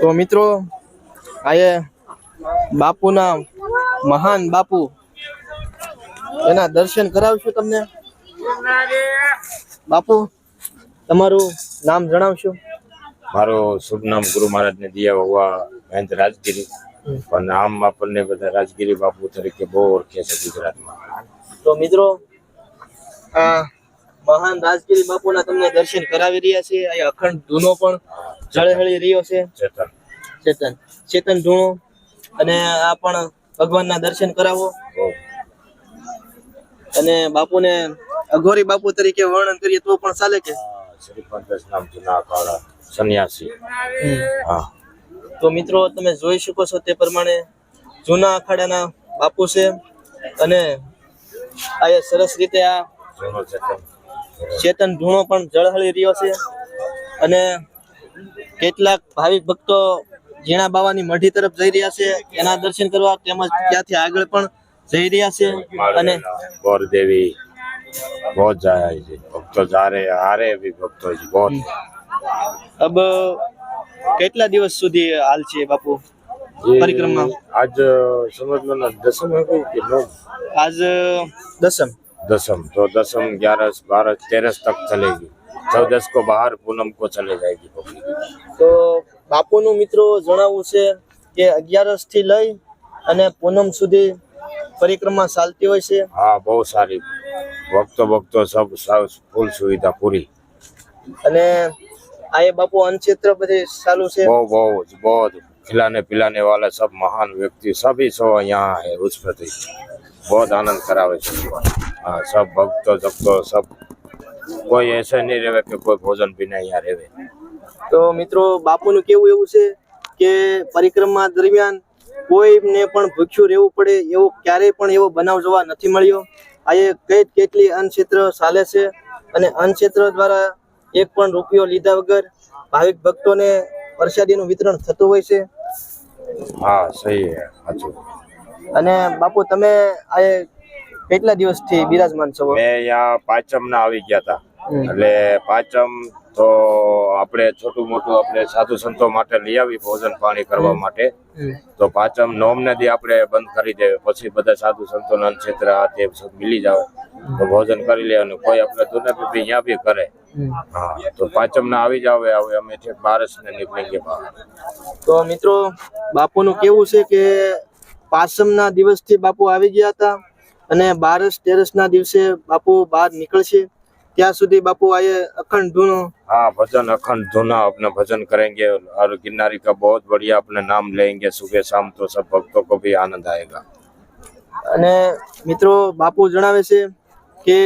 તો મિત્રો આયે બાપુના મહાન બાપુ. એના દર્શન કરાવશું તમને. બાપુ તમારું નામ જણાવશો? મારું શુભ નામ ગુરુ મહારાજ ને દિયા હોવા મહેન્દ્ર રાજગીરી. પણ આમ આપણને બધા રાજગીરી બાપુ તરીકે બહુ ઓળખે છે ગુજરાતમાં. તો મિત્રો આ મહાન રાજગીરી બાપુના તમને દર્શન કરાવી રહ્યા છે. અહીંયા અખંડ ધૂનો પણ જળહળી રહ્યો છે. ચેતન. ચેતન. ચેતન ધૂણો. અને આ પણ ભગવાનના દર્શન કરાવો. અને બાપુને અઘોરી બાપુ તરીકે વર્ણન કરીએ તો પણ ચાલે કે? સંન્યાસી. હા. તો મિત્રો તમે જોઈ શકો છો તે પ્રમાણે જૂના અખાડાના બાપુ છે. અને આ સરસ રીતે આ જૂનો ચેતન ધૂણો પણ જળહળી રહ્યો છે. અને કેટલાક ભાવિક ભક્તો જીણા બાવાની મઢી તરફ જઈ રહ્યા છે. એના દર્શન કરવા તેમજ ત્યાંથી આગળ પણ જઈ રહ્યા છે. અને ગોરદેવી બહુ જાય છે. ભક્તો જારે હારે ભી ભક્તો છે બહુ અબ કેટલા દિવસ સુધી હાલ છે બાપુ પરિક્રમા? આજ સમજમાં દસમ કે આજ દસમ. दसम तो दसम ग्यारह बारह तेरह तक चलेगी चौदस को बाहर पूनम को चले जाएगी पब्लिक તો બાપુનું મિત્રો જણાવવું છે કે અગિયારસ થી લઈ અને પૂનમ સુધી પરિક્રમા ચાલતી હોય છે हाँ बहुत सारी भक्तो भक्तो सब सब फुल सुविधा पूरी અને આ એ બાપુ અન્નક્ષેત્ર બધી ચાલુ છે बहुत बहुत बहुत खिलाने पिलाने वाला सब महान व्यक्ति सभी सब यहाँ है उस प्रति बहुत आनंद करावे છે हाँ सब भक्तो भक्तो सब कोई ऐसे नहीं रहे कि कोई भोजन बिना यहाँ रहे તો મિત્રો બાપુનું કેવું એવું છે કે પરિક્રમા દરમિયાન કોઈને પણ ભૂખ્યું રહેવું પડે એવો ક્યારેય પણ એવો બનાવ જોવા નથી મળ્યો આ એ કઈ કેટલી અન્નક્ષેત્ર ચાલે છે અને અન્નક્ષેત્ર દ્વારા એક પણ રૂપિયો લીધા વગર ભાવિક ભક્તોને પ્રસાદીનું વિતરણ થતું હોય છે હા સહી હે સાચું અને બાપુ તમે આ કેટલા દિવસથી બિરાજમાન છો? મેં અહીંયા પાંચમ ના આવી ગયા હતા. એટલે પાંચમ તો આપણે છોટું મોટું આપણે સાધુ સંતો માટે લઈ આવી ભોજન પાણી કરવા માટે. તો પાંચમ નોમ નદી આપણે બંધ કરી દે પછી બધા સાધુ સંતો ક્ષેત્ર તે મિલી જાવ તો ભોજન કરી લેવાનું કોઈ આપણે દુને પીપી અહીંયા બી કરે. હા તો પાંચમ ના આવી જાવ હવે અમે છે બારસ ને નીકળી ગયા તો મિત્રો બાપુનું કેવું છે કે પાસમના દિવસથી બાપુ આવી ગયા હતા અને બારસ તેરસના દિવસે બાપુ બહાર નીકળશે ત્યાં સુધી બાપુ આયે અખંડ ધૂનો हाँ भजन अखंड धुना अपना भजन करेंगे और गिरनारी का बहुत बढ़िया अपने नाम लेंगे सुबह शाम तो सब भक्तों को भी आनंद आएगा અને મિત્રો બાપુ જણાવે છે કે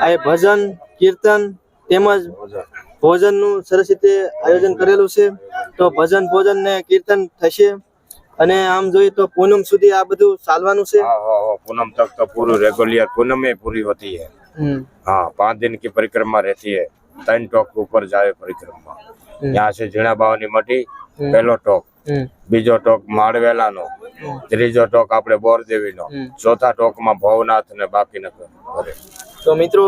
આ ભજન કીર્તન તેમજ भजन ભોજનનું સરસ રીતે આયોજન કરેલું છે તો ભજન ભોજન ને કીર્તન થશે અને આમ જોઈએ તો પૂનમ સુધી આ બધું ચાલવાનું છે हाँ हाँ हाँ पूनम तक तो पूरी रेगुलर पूनम में पूरी होती है હમ. हाँ पाँच दिन की परिक्रमा रहती है तीन टॉक ऊपर जाए परिक्रमा हम्म। यहाँ से झीणा बावनी मटी हम्म। पहलो टॉक હમ. બીજો ટોક માળવેલા નો ત્રીજો ટોક આપણે બોરદેવી નો હમ. ચોથા ટોક માં ભવનાથ ને બાકી કરે તો મિત્રો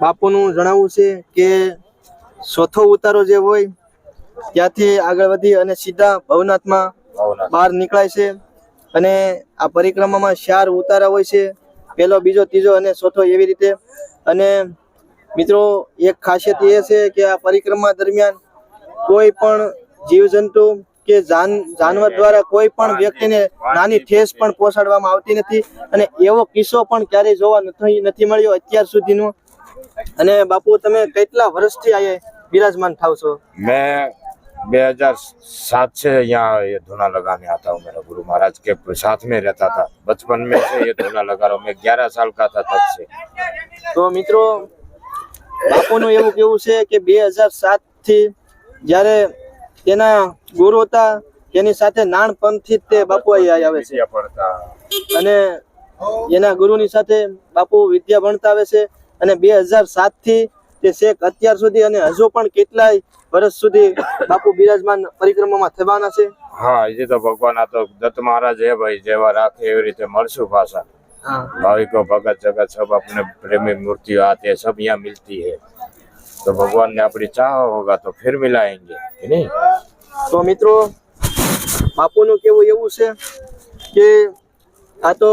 બાપુનું જણાવવું છે કે ચોથો ઉતારો જે હોય ત્યાંથી આગળ વધી અને સીધા ભવનાથમાં ભવનાથ બહાર નીકળાય છે અને આ પરિક્રમામાં ચાર ઉતારા હોય છે પહેલો બીજો ત્રીજો અને ચોથો એવી રીતે. અને મિત્રો એક ખાસિયત એ છે કે આ પરિક્રમા દરમિયાન કોઈ પણ જીવજંતુ કે જાન જાનવર દ્વારા કોઈ પણ વ્યક્તિને નાની ઠેસ પણ પહોંચાડવામાં આવતી નથી અને એવો કિસ્સો પણ ક્યારેય જોવા નથી નથી મળ્યો અત્યાર સુધીનો. અને બાપુ તમે કેટલા વર્ષથી અહીંયા બિરાજમાન થાવ છો? मैं 2007 से यहाँ ये धुना लगाने आता हूँ मेरा गुरु महाराज के साथ में रहता था बचपन में से ये धुना लगा रहा हूँ मैं 11 साल का था तब से તો મિત્રો બાપુનું એવું કેવું છે કે બે હજાર સાત થી જ્યારે તેના ગુરુ હતા તેની સાથે નાનપણથી જ તે બાપુ અહીં આવે છે विद्या पढ़ता અને એના ગુરુની સાથે બાપુ વિદ્યા ભણતા આવે છે અને બે હજાર સાત થી તે શેખ અત્યાર સુધી અને હજુ પણ કેટલાય વર્ષ સુધી બાપુ બિરાજમાન પરિક્રમામાં થવાના છે. હા એ તો ભગવાન આ તો દત્ત મહારાજ એ ભાઈ જેવા રાખે એવી રીતે મળશું પાછા. ભાવિકો ભગત જગત સબ આપણે પ્રેમી મૂર્તિઓ આ તે સબ અહીંયા મિલતી હે. તો ભગવાન ને આપણી ચાહ હોગા તો ફિર મિલાએંગે નહીં? તો મિત્રો બાપુનું કેવું એવું છે કે આ તો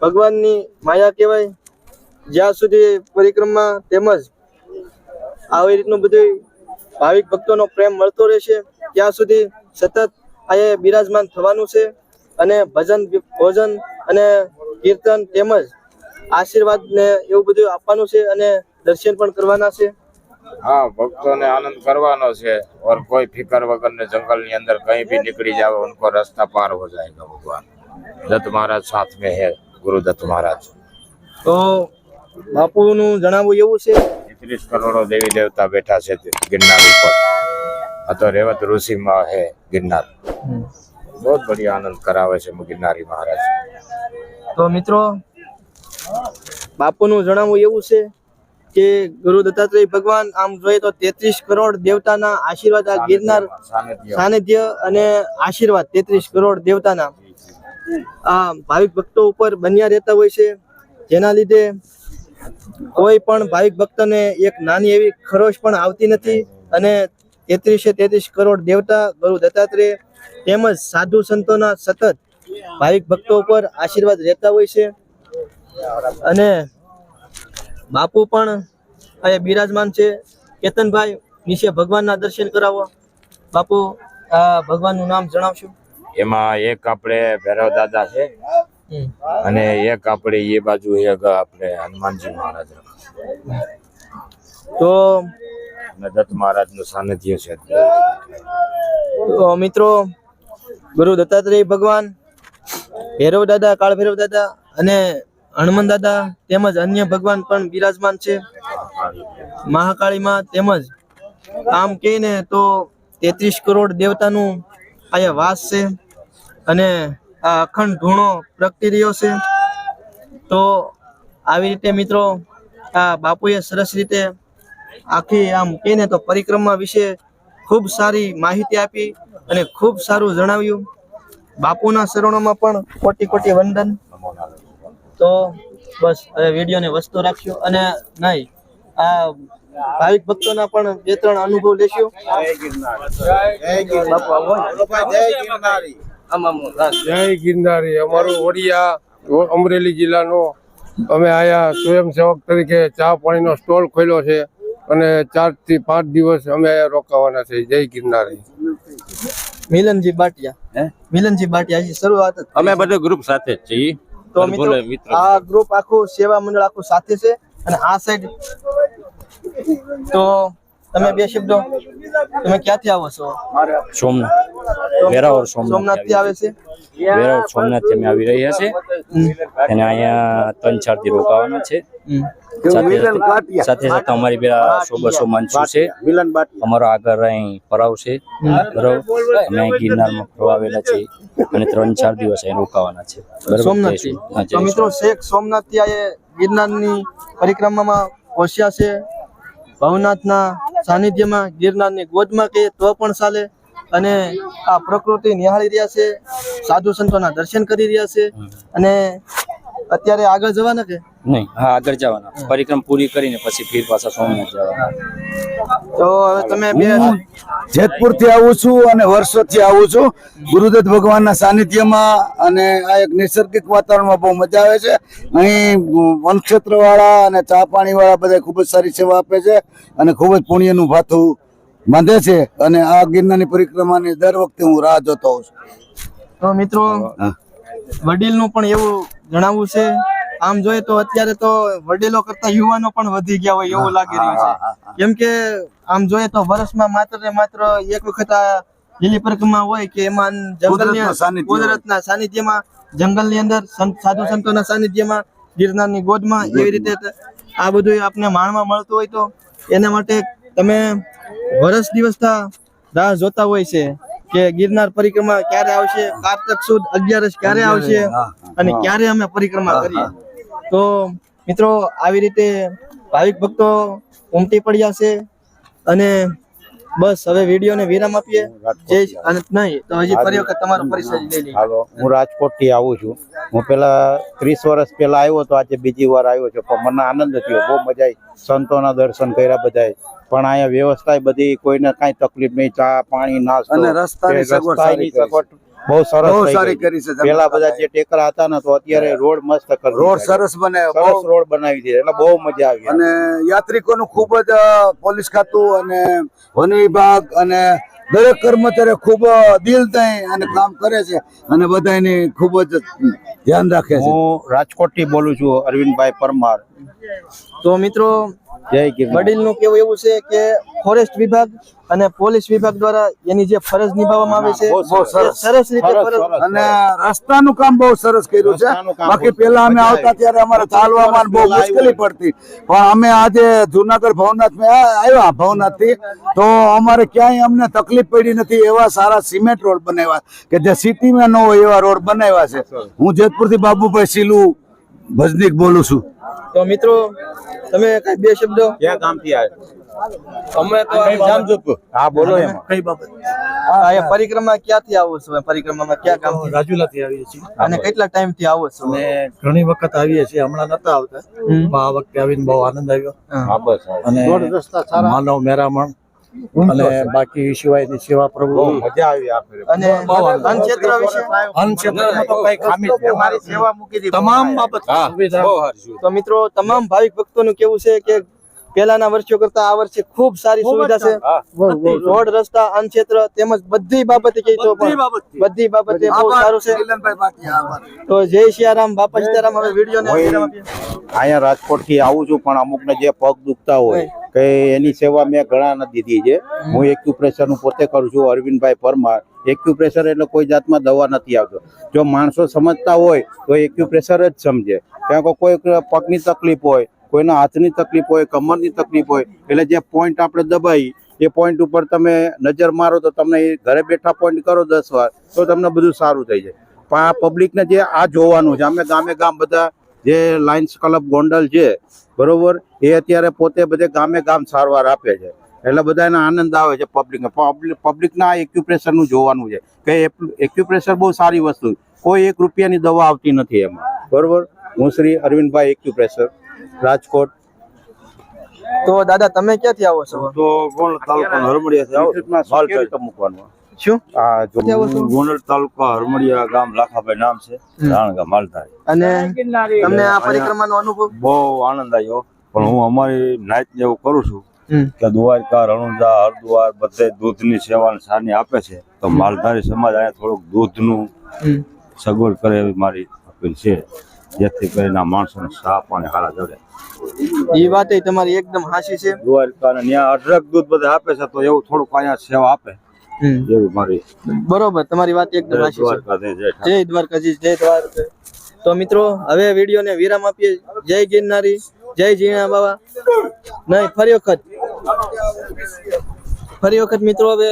ભગવાનની માયા કહેવાય. જ્યાં સુધી પરિક્રમા તેમજ આવી રીતનું બધું ભાવિક ભક્તોનો પ્રેમ મળતો રહેશે. ત્યાં સુધી સતત અહીંયા બિરાજમાન થવાનું છે અને ભજન ભોજન અને કીર્તન તેમજ આશીર્વાદ ને એવું બધું આપવાનું છે અને દર્શન પણ કરવાના છે. હા ભક્તોને આનંદ કરવાનો છે. ઓર કોઈ ફિકર વગર ને જંગલની અંદર કઈ ભી નીકળી જાવ ઉનકો રસ્તા પાર હો જાયગા ભગવાન. દત્ત મહારાજ સાથ મે હે ગુરુ દત્ત મહારાજ. તો બાપુનું જણાવવું એવું છે પાંત્રીસ કરોડો દેવી દેવતા બેઠા છે ગિરનાર ઉપર. આ તો રેવત ઋષિમાં હે ગિરનાર. બહુ બઢિયા આનંદ કરાવે છે ગિરનારી મહારાજ. તો મિત્રો બાપુનું જણાવવું એવું છે કે ગુરુ દત્તાત્રેય ભગવાન આમ જોઈએ તો તેત્રીસ કરોડ દેવતાના આશીર્વાદ આ ગિરનાર સાનિધ્ય અને આશીર્વાદ તેત્રીસ કરોડ દેવતાના. આ ભાવિક ભક્તો ઉપર બન્યા રહેતા હોય છે. જેના લીધે કોઈ પણ ભાવિક ભક્તને એક નાની એવી ખરોશ પણ આવતી નથી અને તેત્રીસે તેત્રીસ કરોડ દેવતા ગુરુ દત્તાત્રેય તેમજ સાધુ સંતોના સતત ભાવિક ભક્તો ઉપર આશીર્વાદ રહેતા હોય છે. અને બાપુ પણ અહીંયા બિરાજમાન છે. કેતનભાઈ, નીચે ભગવાનના દર્શન કરાવો. બાપુ ભગવાનનું નામ જણાવશો? એમાં એક આપણે ભૈરવ દાદા છે. અને એક આપણે એ બાજુ એક આપણે હનુમાનજી મહારાજ તો દત્ત મહારાજનું સાનિધ્ય છે. તો મિત્રો ગુરુ દત્તાત્રેય ભગવાન ભૈરવ દાદા કાળ ભૈરવ દાદા અને હનુમાન દાદા તેમજ અન્ય ભગવાન પણ બિરાજમાન છે. મહાકાળીમાં તેમજ આમ કહીને તો તેત્રીસ કરોડ દેવતાનું અહીંયા વાસ છે. અને અખંડ ધૂણો પ્રગટી રહ્યો છે. તો આવી રીતે મિત્રો આ બાપુએ સરસ રીતે આખી આમ કહીને તો પરિક્રમા વિશે ખૂબ સારી માહિતી આપી અને ખૂબ સારું જણાવ્યું. બાપુના શરણોમાં પણ કોટી કોટી વંદન. તો બસ હવે વિડીયોને વસ્તુ રાખશું અને નહીં આ ભાવિક ભક્તોના પણ બે ત્રણ અનુભવ લેશું. બાપુ આવો જય ગિરનારી. અમારું ઓડિયા અમરેલી જિલ્લાનો. અમે આયા સ્વયંસેવક તરીકે ચા પાણીનો સ્ટોલ ખોલ્યો છે અને ચારથી પાંચ દિવસ અમે અહીંયા રોકાવાના છે. જય ગિરનારી. મિલનજી બાટિયા. મિલનજી બાટિયા શરૂઆત અમે બધું ગ્રુપ સાથે જ છીએ. તો મિત્રો આ ગ્રુપ આખું સેવા મંડળ આખું સાથે છે અને આ સાઈડ તો તમે બે શબ્દો તમે ક્યાંથી આવો છો? સોમનાથ. વેરાવળ સોમનાથથી આવે છે? વેરાવળ સોમનાથથી અમે આવી રહ્યા છે અને અહીંયા ત્રણ ચારથી રોકાવાના છે. સાથે સાથે અમારી પેલા સો બસો માણસો છે અમારો આગળ અહીં પરાવ છે. બરોબર? અમે અહીં ગિરનારમાં ફરવા આવેલા છે અને ત્રણ ચાર દિવસ અહીં રોકાવાના છે. બરોબર? મિત્રો શેખ સોમનાથથી આ ગિરનારની પરિક્રમામાં પહોંચ્યા છે. ભવનાથના સાનિધ્યમાં ગિરનારની ગોદમાં કે તો પણ ચાલે. અને આ પ્રકૃતિ નિહાળી રહ્યા છે. સાધુ સંતોના દર્શન કરી રહ્યા છે. અને અત્યારે આગળ જવાના કે? નહીં. હા આગળ જવાના. પરિક્રમ પૂરી કરીને પછી ફીર પાછા સોમનાથ જવાના. તો હવે તમે બે જેતપુરથી આવું છું અને વર્ષોથી આવું છું. ગુરુદત્ત ભગવાનના સાનિધ્યમાં અને આ એક નૈસર્ગિક વાતાવરણમાં બહુ મજા આવે છે. અહીં વનક્ષેત્ર વાળા અને ચા પાણી વાળા બધા ખૂબ જ સારી સેવા આપે છે અને ખૂબ જ પુણ્યનું ભાથું બાંધે છે. અને આ ગિરનારની પરિક્રમાની દર વખતે હું રાહ જોતો હોઉં છું. તો મિત્રો. વડીલનું પણ એવું જણાવવું છે આમ જોઈએ તો અત્યારે તો વડીલો કરતા યુવાનો પણ વધી ગયા હોય એવું લાગી રહ્યું છે. કેમ કે આમ જોઈએ તો વર્ષમાં માત્ર ને માત્ર એક વખત આ લીલી પરિક્રમા હોય કે એમાં જંગલની કુદરતનું સાનિધ્યમાં. જંગલની અંદર સંત સાધુ સંતોના સાનિધ્યમાં ગિરનારની ગોદમાં એવી રીતે આ બધું આપને માણવા મળતું હોય તો એના માટે તમે વર્ષ દિવસના રાહ જોતા હોય છે કે ગિરનાર પરિક્રમા ક્યારે આવશે કારતક સુદ અગિયારસ ક્યારે આવશે અને ક્યારે અમે પરિક્રમા કરીએ. તો મિત્રો આવી રીતે ભાવિક ભક્તો ઉમટી પડ્યા છે અને બસ હવે વિડીયોને વિરામ આપીએ. જય અનંત નહીં તો હજી ફરી વખત તમારો પરિચય લઈ લઈએ. હાલો. હું રાજકોટથી આવું છું. હું પેલા ત્રીસ વર્ષ પહેલા આવ્યો તો આજે બીજી વાર આવ્યો છું. પણ મને આનંદ થયો. બહુ મજા આવી. સંતોના દર્શન કર્યા બધાય પણ અહીંયા વ્યવસ્થા બધી કોઈને કાંઈ તકલીફ નહીં. ચા પાણી નાસ્તો. અને રસ્તાની સગવડ બહુ સરસ બહુ સારી કરી છે પેલા બધા જે ટેકરા હતા ને તો અત્યારે રોડ મસ્ત રોડ સરસ બનાવ્યો સરસ રોડ બનાવી દીધો એટલે બહુ મજા આવી અને યાત્રિકોનું ખૂબ જ પોલીસ ખાતું અને વન વિભાગ અને દરેક કર્મચારી ખૂબ દિલ થઈ અને કામ કરે છે અને બધાની ખૂબ જ ધ્યાન રાખે છે. હું રાજકોટથી બોલું છું અરવિંદભાઈ પરમાર. તો મિત્રો વડીલનું કેવું એવું છે કે ફોરેસ્ટ વિભાગ અને પોલીસ વિભાગ દ્વારા એની જે ફરજ નિભાવવામાં આવે છે સરસ. રીતે. અને રસ્તાનું કામ બહુ સરસ કર્યું છે. બાકી પેલા અમે આવતા ત્યારે અમારે ચાલવામાં બહુ મુશ્કેલી પડતી. પણ અમે આજે જુનાગઢ ભવનાથમાં આવ્યા ભવનાથથી તો અમારે ક્યાંય અમને તકલીફ પડી નથી એવા સારા સિમેન્ટ રોડ બનાવ્યા કે જે સિટીમાં ન હોય એવા રોડ બનાવ્યા છે. હું જેતપુરથી બાબુભાઈ સિલુ ભજનીક બોલું છું. તો મિત્રો તમે કઈ બે શબ્દો? ક્યાં ગામથી આવ્યા? અમે તો હા બોલો એમ. આ એ પરિક્રમા ક્યાંથી આવો છો? પરિક્રમામાં ક્યાં કામથી રાજુલાથી આવીએ છીએ. અને કેટલા ટાઈમથી આવો છો? અને ઘણી વખત આવીએ છીએ. હમણાં નતા આવતા. પણ આ વખતે આવીને બહુ આનંદ આવ્યો. હા. બસ અને માનવ મેરામણ અને બાકી સિવાયની સેવા પ્રભુ મજા આવી આ અને અન ક્ષેત્ર વિશે? અન્ન ક્ષેત્રમાં તો કઈ ખામી જ મારી સેવા મૂકી દીધી. તમામ બાબત સુવિધા. તો મિત્રો તમામ ભાવિક ભક્તોનું કેવું છે કે પહેલાના વર્ષો કરતા આ વર્ષે ખૂબ સારી સુવિધા છે. રોડ રસ્તા અન્ન ક્ષેત્ર તેમજ બધી બાબતે કહી તો બધી બાબતે બહુ સારું છે. તો જય સિયારામ બાપા સીતારામ હવે વીડિયો. અહીંયા રાજકોટથી આવું છું પણ અમુક ને જે પગ દુખતા હોય કે એની સેવા મેં ઘણા ને દીધી છે હું એક્યુપ્રેશરનું પોતે કરું છું અરવિંદભાઈ પરમાર. એક્યુપ્રેશર એટલે કોઈ જાતમાં દવા નથી આવતો. જો માણસો સમજતા હોય તો એક્યુપ્રેશર જ સમજે. કારણ કે કોઈ પગની તકલીફ હોય કોઈના હાથની તકલીફ હોય, કમરની તકલીફ હોય, એટલે જે પોઈન્ટ આપણે દબાઈ, એ પોઈન્ટ ઉપર તમે નજર મારો તો તમને ઘરે બેઠા પોઈન્ટ કરો દસ વાર, તો તમને બધું સારું થઈ જાય. પણ આ પબ્લિકને જે આ જોવાનું છે, અમે ગામે ગામ બધા જે લાયન્સ ક્લબ ગોંડલ છે, બરોબર, એ અત્યારે પોતે બધે ગામે ગામ સારવાર આપે છે. એટલે બધાને આનંદ આવે છે પબ્લિકને પબ્લિકના આ એક્યુપ્રેશરનું જોવાનું છે કે એક્યુપ્રેશર બહુ સારી વસ્તુ કોઈ એક રૂપિયાની દવા આવતી નથી એમાં. બરોબર? હું શ્રી અરવિંદભાઈ એક્યુપ્રેશર રાજકોટ. તો દાદા તમે ક્યાંથી આવો છો? તો ગોંડલ તાલુકાનો હરમડિયા માલ રીતે મૂકવાનું? શું? આ ગોંડલ તાલુકા હરમડિયા ગામ લાખાભાઈ નામ છે. રાણગા માલધારી. અને તમને આ પરિક્રમાનો અનુભવ? બહુ આનંદ આવ્યો. પણ હું અમારી નાઈટ ને એવું કરું છું કે દ્વારકા રણુંદા હરદ્વાર બધે દૂધની સેવા અને સાની આપે છે. તો માલધારી સમાજ અહીંયા થોડુંક દૂધનું નું સગવડ કરે એવી મારી અપીલ છે. જેથી કરીને માણસોને સાફ અને હારા જડે. એ વાત તમારી એકદમ હાસી છે. દ્વારકા ત્યાં અઢળક દૂધ બધા આપે છે તો એવું થોડુંક અહીંયા સેવા આપે. હમ. મારી બરોબર તમારી વાત એકદમ હાસી છે. જય દ્વારકાજી જય દ્વારકા તો મિત્રો હવે વિડીયોને વિરામ આપીએ. જય ગિરનારી જય જીણા બાબા નહીં ફરી વખત. ફરી વખત મિત્રો હવે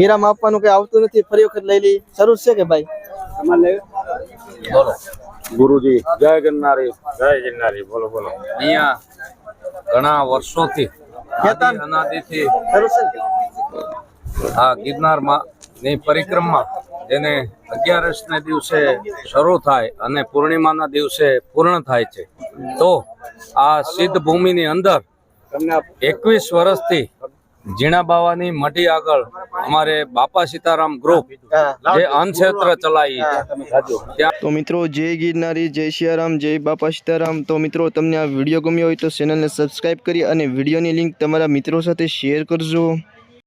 વિરામ આપવાનું કઈ આવતું નથી. ફરી વખત લઈ લઈ શરૂ છે કે ભાઈ? ગુરુજી, જય ગિરનારી જય ગિરનારી, બોલો બોલો અહીંયા ઘણા વર્ષોથી અનાદિથી? આ ગિરનારમાં ની પરિક્રમા જેને અગિયારસ ને દિવસે શરૂ થાય અને પૂર્ણિમાના દિવસે પૂર્ણ થાય છે તો આ સિદ્ધ ભૂમિની અંદર એકવીસ વર્ષથી ઝીણા બાવાની મઢી આગળ અમારે બાપા સીતારામ ગ્રુપ. જે અન્નક્ષેત્ર ચલાવી તો મિત્રો જય ગિરનારી જય સિયારામ જય બાપા સીતારામ. તો મિત્રો તમને આ વીડિયો ગમ્યો હોય તો ચેનલને સબસ્ક્રાઈબ કરી અને વિડીયોની લિંક તમારા મિત્રો સાથે શેર કરજો.